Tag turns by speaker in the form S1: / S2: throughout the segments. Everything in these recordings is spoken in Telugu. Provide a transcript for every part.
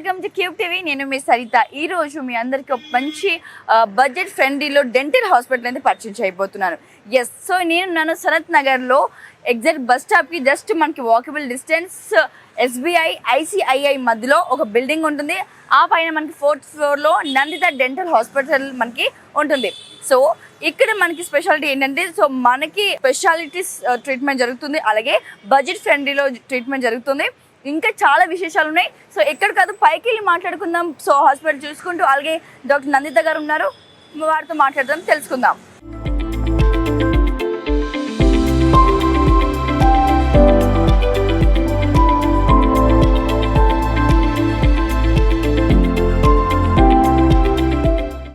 S1: Welcome to cube TV. నేను మీ సరిత. ఈ రోజు మీ అందరికి ఒక మంచి బడ్జెట్ ఫ్రెండ్లీలో డెంటల్ హాస్పిటల్ అయితే పరిచయం చేయబోతున్నాను. ఎస్ సో నేను నన్ను సనత్ నగర్లో. ఎగ్జాక్ట్ బస్ స్టాప్కి జస్ట్ మనకి వాకబుల్ డిస్టెన్స్ ఎస్బీఐ ఐసిఐఐ మధ్యలో ఒక బిల్డింగ్ ఉంటుంది. ఆ పైన మనకి ఫోర్త్ ఫ్లోర్లో నందిత డెంటల్ హాస్పిటల్ మనకి ఉంటుంది. సో ఇక్కడ మనకి స్పెషాలిటీ ఏంటంటే సో మనకి స్పెషాలిటీస్ ట్రీట్మెంట్ జరుగుతుంది. అలాగే బడ్జెట్ ఫ్రెండ్లీలో ట్రీట్మెంట్ జరుగుతుంది. ఇంకా చాలా విశేషాలు ఉన్నాయి సో ఎక్కడ కాదు పైకి వెళ్ళి మాట్లాడుకుందాం. సో హాస్పిటల్ చూసుకుంటూ అలాగే డాక్టర్ నందిత గారు ఉన్నారు. వారితో మాట్లాడదాం తెలుసుకుందాం.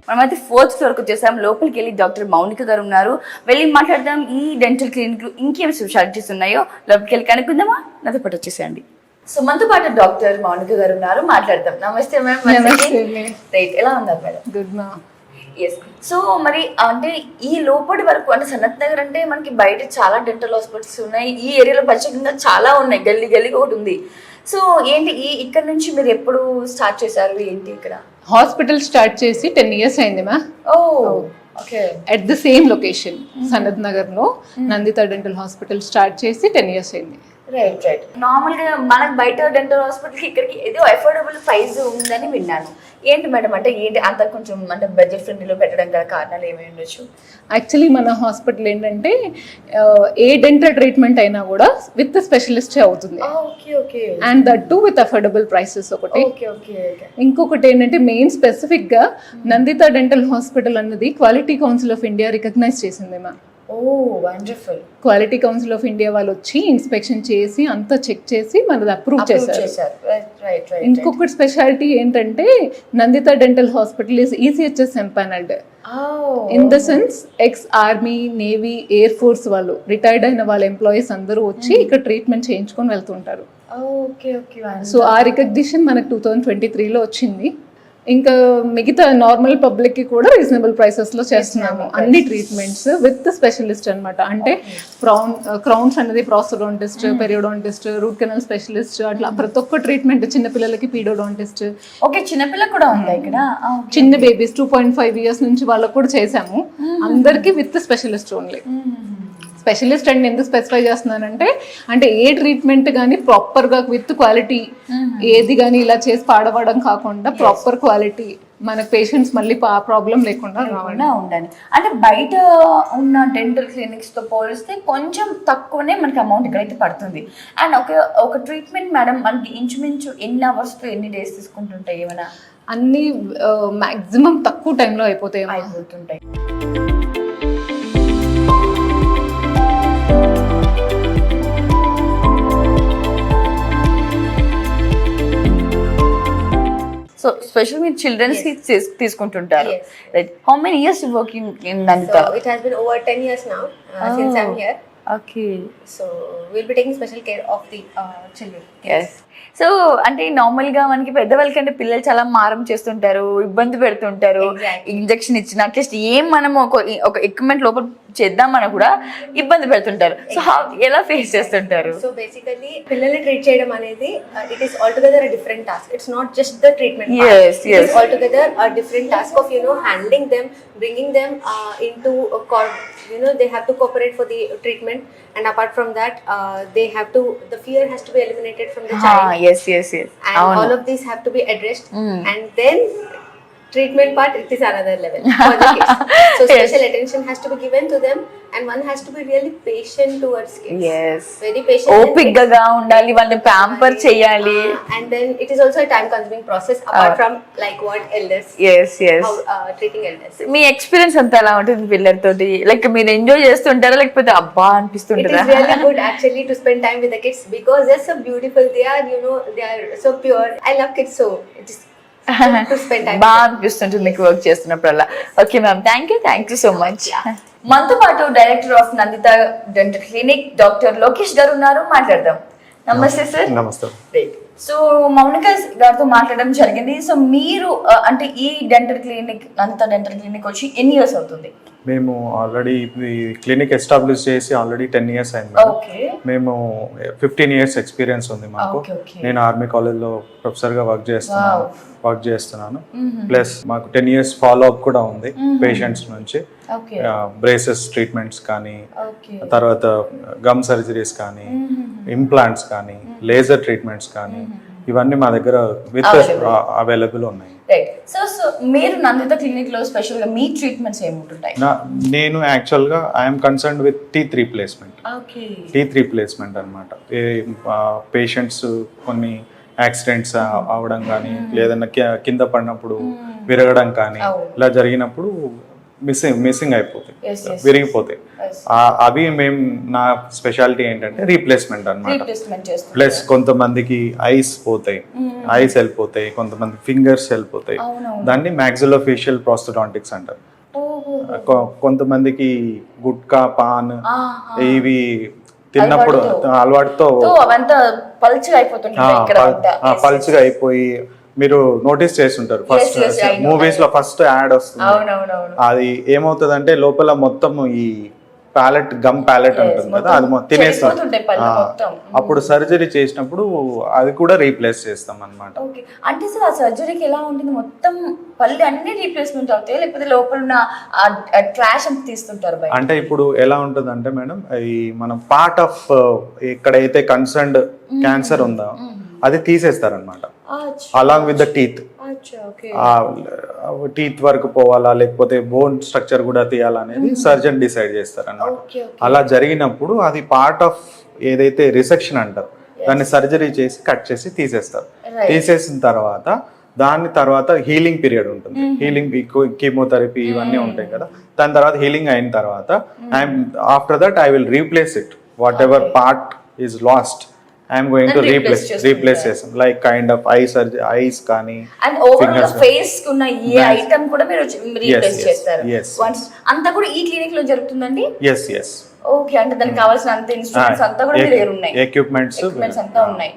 S1: మనమైతే ఫోర్త్ ఫ్లోర్కి వచ్చేసాం. లోపలికి వెళ్ళి డాక్టర్ మౌనిక గారు ఉన్నారు. వెళ్ళి మాట్లాడదాం ఈ డెంటల్ క్లినిక్ ఇంకేం స్పెషాలిటీస్ ఉన్నాయో? లోపలికి వెళ్ళి కనుక్కుందామా? నాతో పాటు వచ్చేసేయండి. సో మనతో పాటు డాక్టర్ మౌనిక గారు ఉన్నారు. మాట్లాడదాం. నమస్తే మ్యామ్. రైట్ ఎలా ఉన్నారు మేడం?
S2: గుడ్ మా
S1: ఎస్ సో మరి అంటే ఈ లోపటి వరకు అంటే సనత్ నగర్ అంటే మనకి బయట చాలా డెంటల్ హాస్పిటల్స్ ఉన్నాయి. ఈ ఏరియాలో ప్రత్యేకంగా చాలా ఉన్నాయి. గల్లీ గల్లీకి ఒకటి ఉంది. సో ఏంటి ఈ ఇక్కడ నుంచి మీరు ఎప్పుడు స్టార్ట్ చేశారు? ఏంటి ఇక్కడ?
S2: హాస్పిటల్ స్టార్ట్ చేసి టెన్ ఇయర్స్ అయింది మా
S1: ఓ okay.
S2: At the same location Sanath నగర్లో నందిత డెంటల్ హాస్పిటల్ స్టార్ట్ చేసి టెన్ ఇయర్స్ అయింది.
S1: రైట్ రైట్ నార్మల్గా మనకి బయట డెంటల్ హాస్పిటల్కి ఇక్కడికి ఏదో అఫోర్డబుల్ ప్రైస్ ఉందని విన్నాను. ఏంటి మేడం? అంటే ఏంటి? అంత కొంచెం అంటే బడ్జెట్ ఫ్రెండ్లీలో పెట్టడం గల కారణాలు ఏమి ఉండొచ్చు?
S2: యాక్చువల్లీ మన హాస్పిటల్ ఏంటంటే ఏ డెంటల్ ట్రీట్మెంట్ అయినా కూడా విత్ స్పెషలిస్ట్ అవుతుంది.
S1: Okay okay.
S2: And that too with affordable prices ఒకటి.
S1: Okay okay okay.
S2: ఇంకొకటి ఏంటంటే మెయిన్ స్పెసిఫిక్గా నందిత డెంటల్ హాస్పిటల్ అన్నది quality council of India recognize చేసింది మా
S1: ఓ wonderful
S2: quality council of India వాళ్ళు వచ్చి ఇన్స్పెక్షన్ చేసి అంతా చెక్ చేసి మనది అప్రూవ్ చేశారు. ఇంకొకటి స్పెషాలిటీ ఏంటంటే Nanditha dental hospital is ECHS empanelled. In the sense ex army navy air force వాళ్ళు రిటైర్డ్ అయిన వాళ్ళ ఎంప్లాయీస్ అందరూ వచ్చి ఇక్కడ ట్రీట్మెంట్ చేయించుకొని వెళ్తుంటారు.
S1: ఓకే ఓకే
S2: సో ఆ రికగ్నిషన్ మనకు టూ థౌజండ్ ట్వంటీ త్రీలో వచ్చింది. ఇంకా మిగతా నార్మల్ పబ్లిక్కి కూడా రీజనబుల్ ప్రైసెస్లో చేస్తున్నాము. అన్ని ట్రీట్మెంట్స్ విత్ స్పెషలిస్ట్ అన్నమాట. అంటే క్రౌన్ క్రౌన్స్ అనేది prosthodontist periodontist root canal specialist అట్లా ప్రతి ఒక్క ట్రీట్మెంట్ చిన్న పిల్లలకి పీడోడాంటిస్ట్
S1: ఓకే చిన్నపిల్ల కూడా ఉందా ఇక్కడ? Ah, okay.
S2: చిన్న babies two point five years నుంచి వాళ్ళకు కూడా చేసాము అందరికి with specialist only specialist and ఎందుకు స్పెసిఫై చేస్తున్నానంటే అంటే ఏ ట్రీట్మెంట్ కానీ ప్రాపర్గా విత్ క్వాలిటీ ఏది కానీ ఇలా చేసి పాడవడం కాకుండా ప్రాపర్ క్వాలిటీ మన పేషెంట్స్ మళ్ళీ ప్రాబ్లం లేకుండా రావాలి.
S1: లేకుండా ఉండాలి. అంటే బయట ఉన్న డెంటల్ క్లినిక్స్తో పోలిస్తే కొంచెం తక్కువనే మనకి అమౌంట్ ఇక్కడైతే పడుతుంది. అండ్ ఒక ఒక ట్రీట్మెంట్ మేడం మనకి ఇంచుమించు ఎన్ని అవర్స్తో ఎన్ని డేస్ తీసుకుంటుంటాయి ఏమైనా?
S2: అన్ని మాక్సిమం తక్కువ టైంలో అయిపోతాయి.
S1: అయిపోతుంటాయి. స్పెషల్ మీరు చిల్డ్రన్స్కి తీసుకుంటుంటారు. Right how many years working in
S3: has been over 10 years now uh, since I'm here.
S1: Okay
S3: be taking special care of the uh, children.
S1: Yes so అంటే నార్మల్గా మనకి పెద్దవాళ్ళకంటే పిల్లలు చాలా మారం చేస్తుంటారు ఇబ్బంది పెడుతుంటారు. ఇంజెక్షన్ ఇచ్చిన అట్లీస్ట్ ఏం మనం ఒక ఎక్విప్మెంట్ లోపల చేద్దామని కూడా ఇబ్బంది పెడుతుంటారు. సో ఎలా ఫేస్ చేస్తుంటారు?
S3: సో బేసికల్లీ పిల్లల్ని ట్రీట్ చేయడం అనేది it is altogether different task
S1: it's
S3: not
S1: just
S3: the treatment yes yes altogether a different task of you know handling them bringing them in you know they have to cooperate for the treatment and apart from that they have to the fear has to be eliminated from the child
S1: yes yes yes and
S3: all of these have to be
S1: addressed
S3: and then treatment part it is another level for the kids so
S1: Yes.
S3: special attention has to be given to them and one has to be really patient towards kids
S1: yes
S3: very patient and
S1: ఓపికగా ఉండాలి వాళ్ళని ప్యాంపర్ చేయాలి
S3: uh, and then it is also a time consuming process apart
S1: Uh.
S3: from like what elders
S1: yes yes
S3: how uh, treating elders
S1: మీ ఎక్స్పీరియన్స్ అంతా ఎలా ఉంటుంది పిల్లలతోటి లైక్ మీరు ఎంజాయ్ చేస్తుంటారా లేకపోతే అబ్బా అనిపిస్తుంటారా
S3: actually to spend time with the kids because they're so beautiful they are you know they are so pure i love kids so it is good to spend time with
S1: బాగా. అనిపిస్తుంటుంది మీకు work చేస్తున్నప్పుడల్లా. Okay ma'am thank you thank you so much మనతో పాటు director of Nanditha dental clinic doctor Lokesh garu ఉన్నారు. మాట్లాడదాం. నమస్తే సార్
S4: నమస్తే.
S1: సో మౌనిక గారితో మాట్లాడడం జరిగింది. సో మీరు ఆ, అంటే ఈ dental clinic Nanditha dental clinic వచ్చి ఎన్ని ఇయర్స్ అవుతుంది?
S4: మేము ఆల్రెడీ క్లినిక్ ఎస్టాబ్లిష్ చేసి ఆల్రెడీ టెన్ ఇయర్స్ అయింది మేము ఫిఫ్టీన్ ఇయర్స్ ఎక్స్పీరియన్స్ ఉంది మాకు. నేను ఆర్మీ కాలేజ్లో ప్రొఫెసర్గా వర్క్ చేస్తున్నాను. వర్క్ చేస్తున్నాను. ప్లస్ మాకు టెన్ ఇయర్స్ ఫాలో అప్ కూడా ఉంది పేషెంట్స్ నుంచి.
S1: ఓకే
S4: బ్రేసెస్ ట్రీట్మెంట్స్ కానీ తర్వాత గమ్ సర్జరీస్ కానీ ఇంప్లాంట్స్ కానీ లేజర్ ట్రీట్మెంట్స్ కానీ ఇవన్నీ మా దగ్గర విత్ అవైలబుల్ ఉన్నాయి.
S1: రైట్ సో సో మీరు నందిత క్లినిక్లో స్పెషల్గా మీ ట్రీట్మెంట్స్ ఏముంటుంటాయి
S4: నేను యాక్చువల్గా I'm concern with teeth replacement
S1: okay
S4: teeth replacement అనమాట పేషెంట్స్ కొన్ని యాక్సిడెంట్స్ అవడం కానీ లేదన్నా కి- కింద పడినప్పుడు విరగడం కానీ. ఇలా జరిగినప్పుడు మిస్సింగ్ మిస్సింగ్ అయిపోతాయి. విరిగిపోతాయి. అవి మేము నా స్పెషాలిటీ ఏంటంటే రీప్లేస్మెంట్
S1: చేస్తారు
S4: ప్లస్ కొంతమందికి ఐస్ పోతాయి. ఐస్ వెళ్ళిపోతాయి. కొంతమంది ఫింగర్స్ వెళ్ళిపోతాయి. దాన్ని మ్యాక్సిలోఫేషియల్ ప్రాస్థోడాంటిక్స్ అంటారు.
S1: ఓహో.
S4: కొ- కొంతమందికి గుట్కా పాన్. ఇవి తిన్నప్పుడు అలవాటుతో.
S1: పల్చగా
S4: అయిపోయి మీరు నోటీస్ చేస్తుంటారు. First
S1: yes, I know.
S4: మూవీస్లో ఫస్ట్ యాడ్ వస్తుంది. అది ఏమవుతుందంటే లోపల మొత్తం ఈ ప్యాలెట్ గమ్ ప్యాలెట్ ఉంటుంది కదా అది తినేస్తుంది
S1: మొత్తం.
S4: అప్పుడు సర్జరీ చేసినప్పుడు అది కూడా రీప్లేస్ చేస్తాం అన్నమాట
S1: ఓకే అంటే సార్ ఆ సర్జరీకి ఎలా ఉంటుంది? మొత్తం పళ్ళు అన్ని రీప్లేస్మెంట్ అవుతాయి? లేకపోతే లోపల ఉన్న ట్రాష్ అంతా తీస్తుంటారు
S4: అంటే ఇప్పుడు ఎలా ఉంటుంది అంటే మేడం ఈ మనం పార్ట్ ఆఫ్ ఎక్కడైతే కన్సర్న్డ్ క్యాన్సర్ ఉందో అది తీసేస్తారనమాట along with the teeth teeth వరకు పోవాలా లేకపోతే బోన్ స్ట్రక్చర్ కూడా తీయాలా అనేది సర్జన్ డిసైడ్ చేస్తారన్నమాట.
S1: ఓకే
S4: అలా జరిగినప్పుడు అది పార్ట్ ఆఫ్ ఏదైతే రిసెక్షన్ అంటారు దాన్ని సర్జరీ చేసి కట్ చేసి తీసేస్తారు. తీసేసిన తర్వాత దాని తర్వాత హీలింగ్ పీరియడ్ ఉంటుంది. హీలింగ్ కీమోథెరపీ ఇవన్నీ ఉంటాయి కదా. దాని తర్వాత హీలింగ్ అయిన తర్వాత I'm after that I will replace it whatever part is lost I'm going to replace. Replace చేస్తాం. Like kind of eye surgery eyes కానీ
S1: అండ్ ఓవరాల్. ఫేస్ ఉన్న ఏ ఐటమ్ కూడా మీరు రీప్లేస్
S4: yes,
S1: చేస్తారు.
S4: yes.
S1: వన్స్ అంతా కూడా ఈ క్లినిక్లో జరుగుతుందండి?
S4: ఎస్ ఎస్
S1: ఓకే అంటే దానికి కావాల్సిన అంత ఇన్స్ట్రుమెంట్స్ అంతా కూడా మీ దగ్గర ఉన్నాయి.
S4: ఎక్విప్మెంట్స్
S1: ఎక్విప్మెంట్స్ అంతా ఉన్నాయి.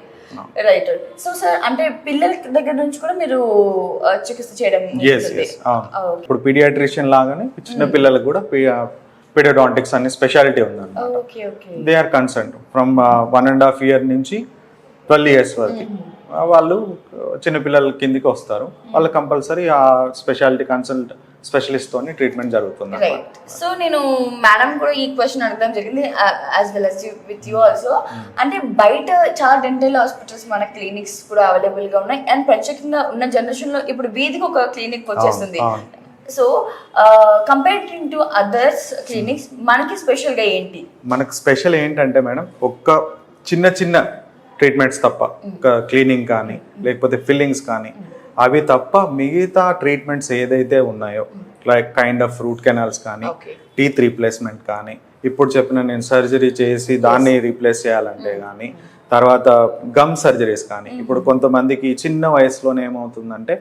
S1: రైట్ సో సార్ అంటే పిల్లల దగ్గర నుంచి కూడా మీరు చికిత్స చేయడం okay.
S4: ఇప్పుడు పీడియాట్రిషియన్ లాగానే చిన్న పిల్లలకు కూడా పీడియాడాంటిక్స్ అనే స్పెషాలిటీ ఉందన్నమాట. They are concern from one and half year నుంచి ట్వెల్వ్ ఇయర్స్ వరకు. ఆ, వాళ్ళు చిన్నపిల్లల కిందికి వస్తారు. వాళ్ళు కంపల్సరీ ఆ స్పెషాలిటీ కన్సల్ట్ స్పెషలిస్ట్ తోని ట్రీట్మెంట్ జరుగుతుంది
S1: రైట్ సో నేను మేడం కూడా ఈ క్వశ్చన్ అడగడం జరిగింది as well as with you also అంటే బయట చాలా డెంటల్ హాస్పిటల్స్ మన క్లినిక్స్ కూడా అవైలబుల్గా ఉన్నాయి. అండ్ ప్రత్యేకంగా ఉన్న జనరేషన్లో ఇప్పుడు వీధికి ఒక క్లినిక్ వచ్చేస్తుంది. So comparing to others clinics మనకి స్పెషల్గా ఏంటి?
S4: మనకు స్పెషల్ ఏంటంటే మేడం ఒక్క చిన్న చిన్న ట్రీట్మెంట్స్ తప్ప క్లీనింగ్ కానీ లేకపోతే ఫిల్లింగ్స్ కానీ అవి తప్ప మిగతా ట్రీట్మెంట్స్ ఏదైతే ఉన్నాయో like kind of root canals కానీ. టీత్ రీప్లేస్మెంట్ కానీ ఇప్పుడు చెప్పిన నేను సర్జరీ చేసి దాన్ని రీప్లేస్ చేయాలంటే కానీ తర్వాత గమ్ సర్జరీస్ కానీ ఇప్పుడు కొంతమందికి చిన్న వయసులోనే ఏమవుతుందంటే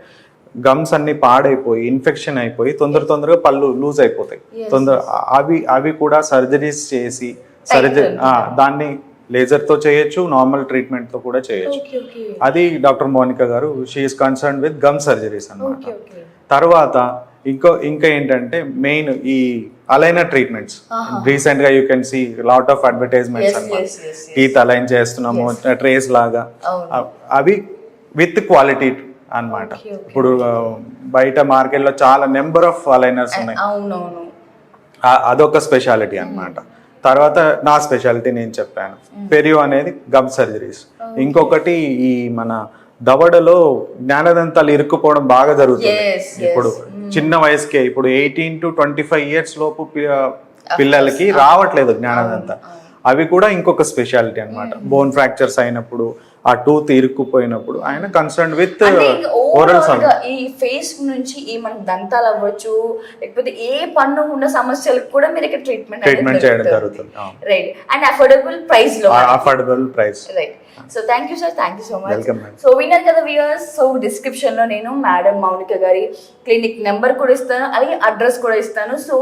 S4: గమ్స్ అన్ని పాడైపోయి ఇన్ఫెక్షన్ అయిపోయి తొందర తొందరగా పళ్ళు లూజ్ అయిపోతాయి. తొందర అవి అవి కూడా సర్జరీస్ చేసి సర్జరీ దాన్ని లేజర్తో చేయొచ్చు నార్మల్ ట్రీట్మెంట్తో కూడా చేయొచ్చు. అది doctor Monica garu she is concern with gum surgeries
S1: okay
S4: తర్వాత ఇంకో ఇంకా ఏంటంటే మెయిన్ ఈ అలైనర్ ట్రీట్మెంట్స్ రీసెంట్గా you can see lot of advertisements
S1: yes.
S4: Teeth align చేస్తున్నాము ట్రేస్ లాగా. అవి విత్ క్వాలిటీ
S1: okay.
S4: ఇప్పుడు బయట మార్కెట్లో చాలా నెంబర్ ఆఫ్ అలైనర్స్ ఉన్నాయి. అదొక స్పెషాలిటీ అన్నమాట. తర్వాత నా స్పెషాలిటీ నేను చెప్పాను. పెరియో అనేది గమ్ సర్జరీస్. ఇంకొకటి ఈ మన దవడలో జ్ఞానదంతాలు ఇరుక్కుపోవడం బాగా జరుగుతుంది. ఇప్పుడు చిన్న వయసుకే ఇప్పుడు eighteen to twenty five years లోపు పిల్లలకి రావట్లేదు జ్ఞానదంత. అవి కూడా ఇంకొక స్పెషాలిటీ అన్నమాట. బోన్ ఫ్రాక్చర్స్ అయినప్పుడు ఆ టూత్ ఇరుక్కుపోయినప్పుడు ఆయన కన్సర్న్ విత్ ఓరల్
S1: ఈ ఫేస్ నుంచి ఈ మన దంతాలు అవ్వచ్చు లేకపోతే ఏ పన్ను ఉన్న సమస్యలకు కూడా మీరు ఇక్కడ ట్రీట్మెంట్
S4: ట్రీట్మెంట్ చేయడం జరుగుతుంది
S1: రైట్ అండ్ అఫోర్డబుల్ ప్రైస్లో
S4: affordable price
S1: right so thank you sir thank you so much. So విన్నారు కదా వ్యూవర్స్ సో డిస్క్రిప్షన్లో నేను మేడం మౌనిక గారి క్లినిక్ నెంబర్ కూడా ఇస్తాను. అలాగే అడ్రస్ కూడా ఇస్తాను. So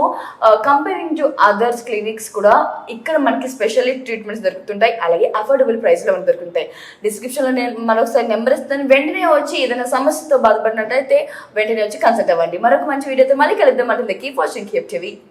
S1: comparing to others clinics కూడా ఇక్కడ మనకి స్పెషల్లీ ట్రీట్మెంట్స్ దొరుకుతుంటాయి. అలాగే అఫోర్డబుల్ ప్రైస్లో మనకు దొరుకుతాయి డిస్క్రిప్షన్లో నేను మరొకసారి నెంబర్ ఇస్తాను. వెంటనే వచ్చి ఏదైనా సమస్యతో బాధపడినట్టయితే వెంటనే వచ్చి కన్సల్ట్ అవ్వండి. మరొక మంచి వీడియోతో మళ్ళీ కలుద్దాం. అంటే కీప్ వాచింగ్ కీప్ చెవి